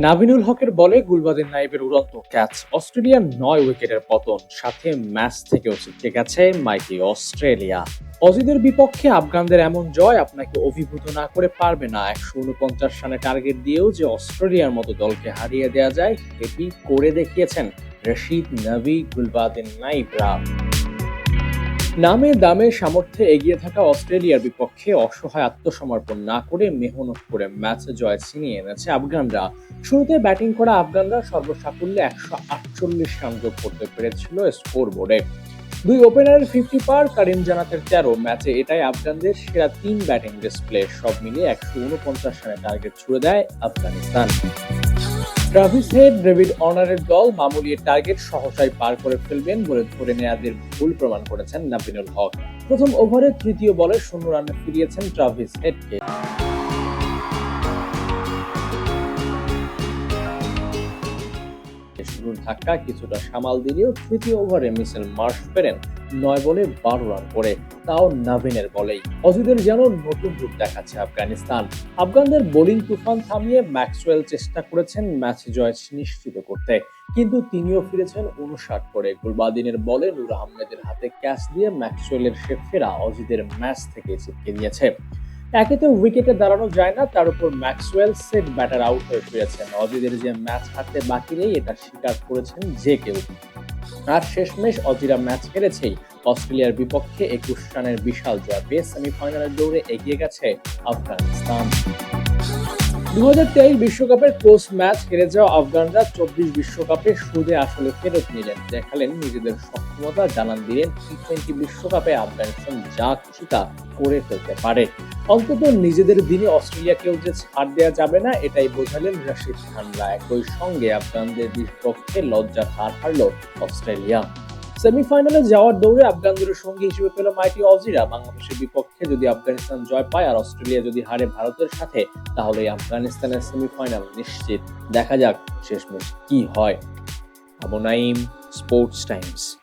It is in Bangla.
নাবিনুল হকের বলে গুলবাদিন নাইবের উড়ন্ত ক্যাচ অস্ট্রেলিয়ার নয় উইকেটের পতন, সাথে ম্যাচ থেকেও ছিটকে গেছে মাইটি অস্ট্রেলিয়া। অজিদের বিপক্ষে আফগানদের এমন জয় আপনাকে অভিভূত না করে পারবে না। একশো উনপঞ্চাশ রানে টার্গেট দিয়েও যে অস্ট্রেলিয়ার মতো দলকে হারিয়ে দেওয়া যায়, সেটি করে দেখিয়েছেন রশিদ নবী গুলবাদিন নাইবরা নামে দামে সামর্থ্যে এগিয়ে থাকা অস্ট্রেলিয়ার বিপক্ষে অসহায় আত্মসমর্পণ না করে মেহনত করে ম্যাচে জয় ছিনিয়ে এনেছে আফগানরা। শুরুতে ব্যাটিং করা আফগানরা সর্বসাকুল্যে একশো আটচল্লিশ রান যোগ করতে পেরেছিল স্কোর বোর্ডে দুই ওপেনারের ফিফটি পার কারিম জানাতের তেরো। ম্যাচে এটাই আফগানদের সেরা তিন ব্যাটিং ডিসপ্লে। সব মিলিয়ে একশো উনপঞ্চাশ রানের টার্গেট ছুড়ে দেয় আফগানিস্তান। ট্রাভিস হেড ডেভিড অনারের দল মামুলি টার্গেট সহসাই পার করে ফেলবেন বলে ধরে নেয়াদের ভুল প্রমাণ করেছেন নাবিনুল হক। প্রথম ওভারে তৃতীয় বলে শূন্য রানে ফিরিয়েছেন ট্রাভিস হেডকে। শুরুর ধাক্কা, কিছুটা সামাল দিলেও তৃতীয় ওভারে মিসেল মার্শ ফেরেন নয় বলে বারো রান করে, তাও নাভিনের বলেই। অজিদের যেন নতুন রূপ দেখাচ্ছে আফগানিস্তান। আফগানদের বোলিং তুফান থামিয়ে ম্যাক্সওয়েল চেষ্টা করেছেন ম্যাচ জয় নিশ্চিত করতে, কিন্তু তিনিও ফিরেছেন উনষাট করে। গুলবাদিনের বলে নূর আহমেদের হাতে ক্যাচ দিয়ে ম্যাক্সওয়েলের সে ফেরা অজিদের ম্যাচ থেকে ছিটকে দিয়েছে একেতে উইকেটে দাঁড়ানো যায় না, তার উপর ম্যাক্সওয়েল সেট ব্যাটার আউট হয়ে ফিরেছেন অজিদের যে ম্যাচ হারতে বাকি নেই, এটা স্বীকার করেছেন যে কেউ আর শেষমেশ অজিরা ম্যাচ হেরেছেই। অস্ট্রেলিয়ার বিপক্ষে একুশ রানের বিশাল জয় পেয়ে সেমিফাইনালের দৌড়ে এগিয়ে গেছে আফগানিস্তান। দু হাজার তেইশ বিশ্বকাপের কোচ ম্যাচ হেরে যাওয়া আফগানরা চব্বিশ বিশ্বকাপে সুদে আসলে ফেরত নিলেন। দেখালেন নিজেদের সক্ষমতা, জানান দিলেন টি টোয়েন্টি বিশ্বকাপে আফগানিস্তান যা খুশি তা করে ফেলতে পারে। অন্তত নিজেদের দিনে অস্ট্রেলিয়াকেও যে ছাড় দেওয়া যাবে না, এটাই বোঝালেন রশিদ খানরা একই সঙ্গে আফগানদের বিপক্ষে লজ্জার হার হারল অস্ট্রেলিয়া। সেমিফাইনালে যাওয়ার দৌড়ে আফগানদের সঙ্গী হিসেবে পেল মাইটি অজিরা। বাংলাদেশের বিপক্ষে যদি আফগানিস্তান জয় পায় আর অস্ট্রেলিয়া যদি হারে ভারতের সাথে, তাহলে আফগানিস্তানের সেমিফাইনাল নিশ্চিত। দেখা যাক শেষমেশ কি হয়। Abu Sports Times.